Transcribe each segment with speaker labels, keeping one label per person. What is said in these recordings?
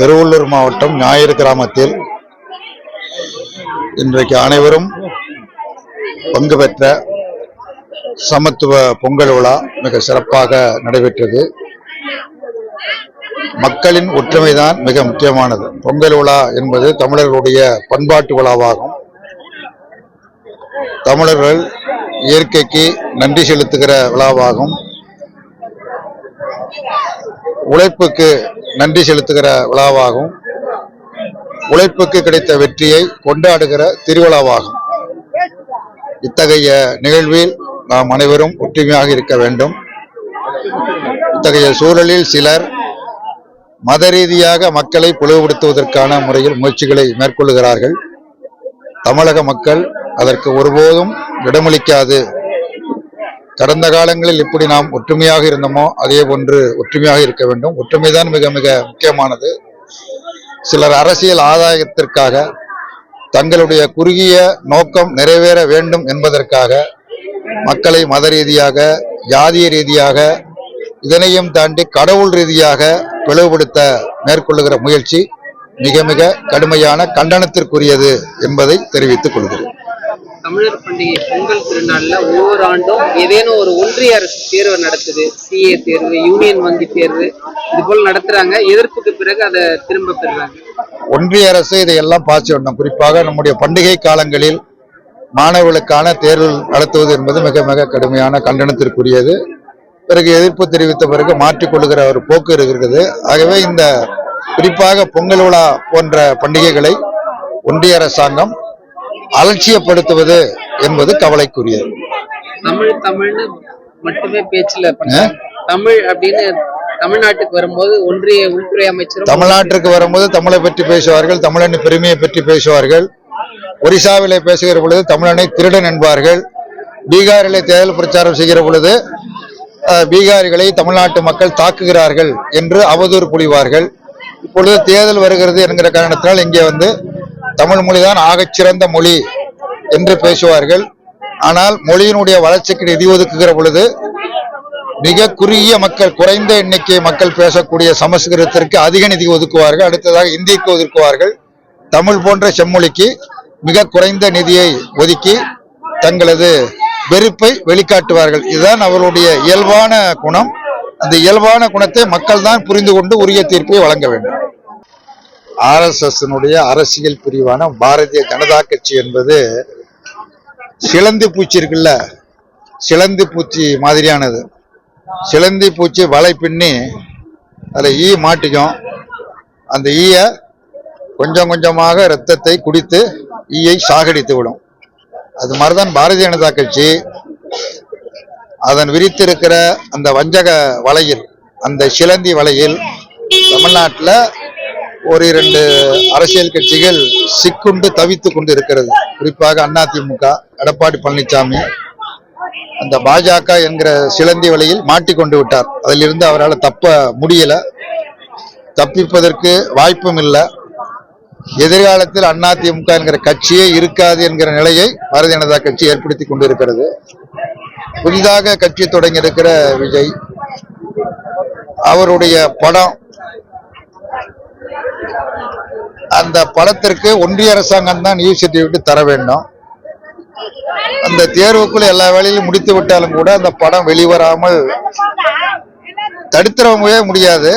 Speaker 1: திருவள்ளூர் மாவட்டம் ஞாயிறு கிராமத்தில் இன்றைக்கு அனைவரும் பங்கு பெற்ற சமத்துவ பொங்கல் விழா மிக சிறப்பாக நடைபெற்றது. மக்களின் ஒற்றுமைதான் மிக முக்கியமானது. பொங்கல் விழா என்பது தமிழர்களுடைய பண்பாட்டு விழாவாகும். தமிழர்கள் இயற்கைக்கு நன்றி செலுத்துகிற விழாவாகும். உழைப்புக்கு நன்றி செலுத்துகிற விழாவாகும். உழைப்புக்கு கிடைத்த வெற்றியை கொண்டாடுகிற திருவிழாவாகும். இத்தகைய நிகழ்வில் நாம் அனைவரும் ஒற்றுமையாக இருக்க வேண்டும். இத்தகைய சூழலில் சிலர் மத ரீதியாக மக்களை பிளவுபடுத்துவதற்கான முறையில் முயற்சிகளை மேற்கொள்ளுகிறார்கள். தமிழக மக்கள் அதற்கு ஒருபோதும் இடமளிக்காது கடந்த காலங்களில் எப்படி நாம் ஒற்றுமையாக இருந்தோமோ அதே போன்று ஒற்றுமையாக இருக்க வேண்டும். ஒற்றுமைதான் மிக மிக முக்கியமானது. சிலர் அரசியல் ஆதாயத்திற்காக தங்களுடைய குறுகிய நோக்கம் நிறைவேற வேண்டும் என்பதற்காக மக்களை மத ரீதியாக ஜாதிய ரீதியாக இதனையும் தாண்டி கடவுள் ரீதியாக பிளவுபடுத்த மேற்கொள்ளுகிற முயற்சி மிக மிக கடுமையான கண்டனத்திற்குரியது என்பதை தெரிவித்துக் கொள்கிறேன்.
Speaker 2: தமிழர் பண்டிகை பொங்கல் திருநாளில் ஒவ்வொரு ஆண்டும் ஏதேனும் ஒரு ஒன்றிய அரசு தேர்வு நடத்துது. சிஏ தேர்வு யூனியன் வங்கி தேர்வு இது போல் நடத்துறாங்க. எதிர்ப்புக்கு பிறகு அதை திரும்ப பெறுறாங்க.
Speaker 1: ஒன்றிய அரசு இதையெல்லாம் பாய்ச்சி விடணும் குறிப்பாக நம்முடைய பண்டிகை காலங்களில் மாணவர்களுக்கான தேர்வு நடத்துவது என்பது மிக மிக கடுமையான கண்டனத்திற்குரியது. பிறகு எதிர்ப்பு தெரிவித்த பிறகு மாற்றிக்கொள்கிற ஒரு போக்கு இருக்கிறது. ஆகவே இந்த குறிப்பாக பொங்கல் விழா போன்ற பண்டிகைகளை ஒன்றிய அரசாங்கம் அலட்சியப்படுத்துவது என்பது கவலைக்குரியது.
Speaker 2: தமிழ் தமிழ்னு மட்டுமே பேச்சுல தமிழ் அப்படின்னு தமிழ்நாட்டுக்கு வரும்போது ஒன்றிய உள்துறை அமைச்சரும்
Speaker 1: தமிழ்நாட்டிற்கு வரும்போது தமிழை பற்றி பேசுவார்கள் தமிழனின் பெருமையை பற்றி பேசுவார்கள். ஒரிசாவிலே பேசுகிற பொழுது தமிழனை திருடன் என்பார்கள். பீகாரிலே தேர்தல் பிரச்சாரம் செய்கிற பொழுது பீகாரிகளை தமிழ்நாட்டு மக்கள் தாக்குகிறார்கள் என்று அவதூறு புரிவார்கள் இப்பொழுது தேர்தல் வருகிறது என்கிற காரணத்தினால் இங்கே வந்து தமிழ் மொழிதான் ஆகச் சிறந்த மொழி என்று பேசுவார்கள். ஆனால் மொழியினுடைய வளர்ச்சிக்கு நிதி ஒதுக்குகிற பொழுது மிக குறுகிய மக்கள் குறைந்த எண்ணிக்கை மக்கள் பேசக்கூடிய சமஸ்கிருதத்திற்கு அதிக நிதி ஒதுக்குவார்கள். அடுத்ததாக இந்திக்கு ஒதுக்குவார்கள். தமிழ் போன்ற செம்மொழிக்கு மிக குறைந்த நிதியை ஒதுக்கி தங்களது வெறுப்பை வெளிக்காட்டுவார்கள். இதுதான் அவர்களுடைய இயல்பான குணம். அந்த இயல்பான குணத்தை மக்கள் தான் புரிந்து கொண்டு உரிய தீர்ப்பை வழங்க வேண்டும். ஆர்எஸ்எஸ்னுடைய அரசியல் பிரிவான பாரதிய ஜனதா கட்சி என்பது சிலந்தி பூச்சி இருக்குல்ல? சிலந்தி பூச்சி மாதிரியானது. சிலந்தி பூச்சி வலை பின்னி அதில் ஈ மாட்டிக்கும். அந்த ஈயை கொஞ்சம் கொஞ்சமாக இரத்தத்தை குடித்து ஈயை சாகடித்து விடும். அது மாதிரி தான் பாரதிய ஜனதா கட்சி. அதன் விரித்திருக்கிற அந்த வஞ்சக வலையில் அந்த சிலந்தி வலையில் தமிழ்நாட்டில் ஒரு இரண்டு அரசியல் கட்சிகள் சிக்குண்டு தவித்துக் கொண்டு இருக்கிறது குறிப்பாக அதிமுக எடப்பாடி பழனிசாமி அந்த பாஜக என்கிற சிலந்தி வழியில் மாட்டிக்கொண்டு விட்டார். அதிலிருந்து அவரால் தப்ப முடியல. தப்பிப்பதற்கு வாய்ப்பும் இல்லை. எதிர்காலத்தில் அதிமுக என்கிற கட்சியே இருக்காது என்கிற நிலையை பாரதிய ஜனதா கட்சி ஏற்படுத்தி கொண்டிருக்கிறது. புதிதாக கட்சி தொடங்கி இருக்கிற விஜய் அவருடைய படம் அந்த படத்திற்கு ஒன்றிய அரசாங்கம் தான் நியூ சர்டிபிகேட் தர வேண்டும். அந்த தேர்வுக்குள்ள எல்லா வேலையிலும் முடித்து விட்டாலும் கூட அந்த படம் வெளிவராமல் தடுத்துடவே முடியாது.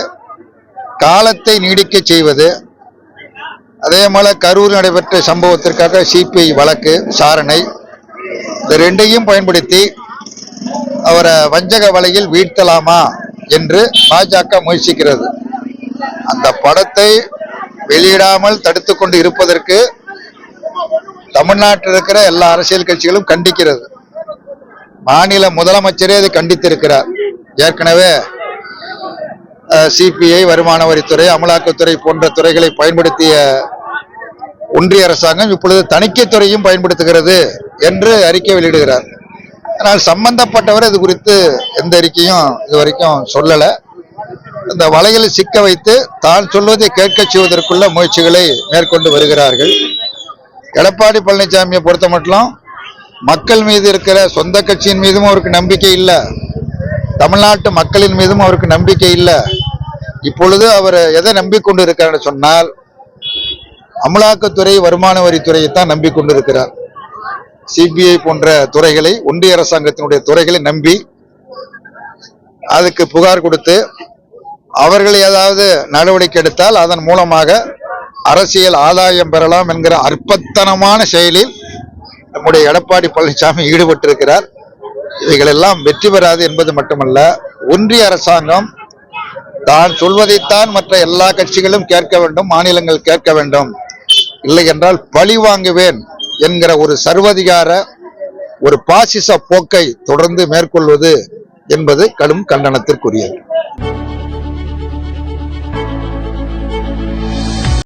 Speaker 1: காலத்தை நீடிக்க செய்வது. அதே போல கரூர் நடைபெற்ற சம்பவத்திற்காக சிபிஐ வழக்கு விசாரணை இந்த ரெண்டையும் பயன்படுத்தி அவரை வஞ்சக வலையில் வீழ்த்தலாமா என்று பாஜக முயற்சிக்கிறது. அந்த படத்தை வெளியிடாமல் தடுத்து கொண்டு இருப்பதற்கு தமிழ்நாட்டில் இருக்கிற எல்லா அரசியல் கட்சிகளும் கண்டிக்கிறது. மாநில முதலமைச்சரே அதை கண்டித்திருக்கிறார். ஏற்கனவே சிபிஐ வருமான வரித்துறை அமலாக்கத்துறை போன்ற துறைகளை பயன்படுத்திய ஒன்றிய அரசாங்கம் இப்பொழுது தணிக்கைத்துறையும் பயன்படுத்துகிறது என்று அறிக்கை வெளியிடுகிறார். ஆனால் சம்பந்தப்பட்டவர் இது குறித்து எந்த அறிக்கையும் இது வரைக்கும் சொல்லலை. இந்த வலையில் சிக்க வைத்து தான் சொல்வதை கேட்கச் செய்வதற்குள்ள முயற்சிகளை மேற்கொண்டு வருகிறார்கள். எடப்பாடி பழனிசாமியை பொறுத்த மட்டும் மக்கள் மீது இருக்கிற சொந்த கட்சியின் மீதும் அவருக்கு நம்பிக்கை இல்லை. தமிழ்நாட்டு மக்களின் மீதும் அவருக்கு நம்பிக்கை இல்லை. இப்பொழுது அவர் எதை நம்பிக்கொண்டு இருக்கிறார் சொன்னால் அமலாக்கத்துறை வருமான வரித்துறையை தான் நம்பிக்கொண்டிருக்கிறார். சிபிஐ போன்ற துறைகளை ஒன்றிய அரசாங்கத்தினுடைய துறைகளை நம்பி அதுக்கு புகார் கொடுத்து அவர்கள் ஏதாவது நடவடிக்கை எடுத்தால் அதன் மூலமாக அரசியல் ஆதாயம் பெறலாம் என்கிற அற்பத்தனமான செயலில் நம்முடைய எடப்பாடி பழனிசாமி ஈடுபட்டிருக்கிறார். இவைகளெல்லாம் வெற்றி பெறாது என்பது மட்டுமல்ல ஒன்றிய அரசாங்கம் தான் சொல்வதைத்தான் மற்ற எல்லா கட்சிகளும் கேட்க வேண்டும் மாநிலங்கள் கேட்க வேண்டும். இல்லை என்றால் பழி வாங்குவேன் என்கிற ஒரு சர்வதிகார ஒரு பாசிச போக்கை தொடர்ந்து மேற்கொள்வது என்பது கடும் கண்டனத்திற்குரியது.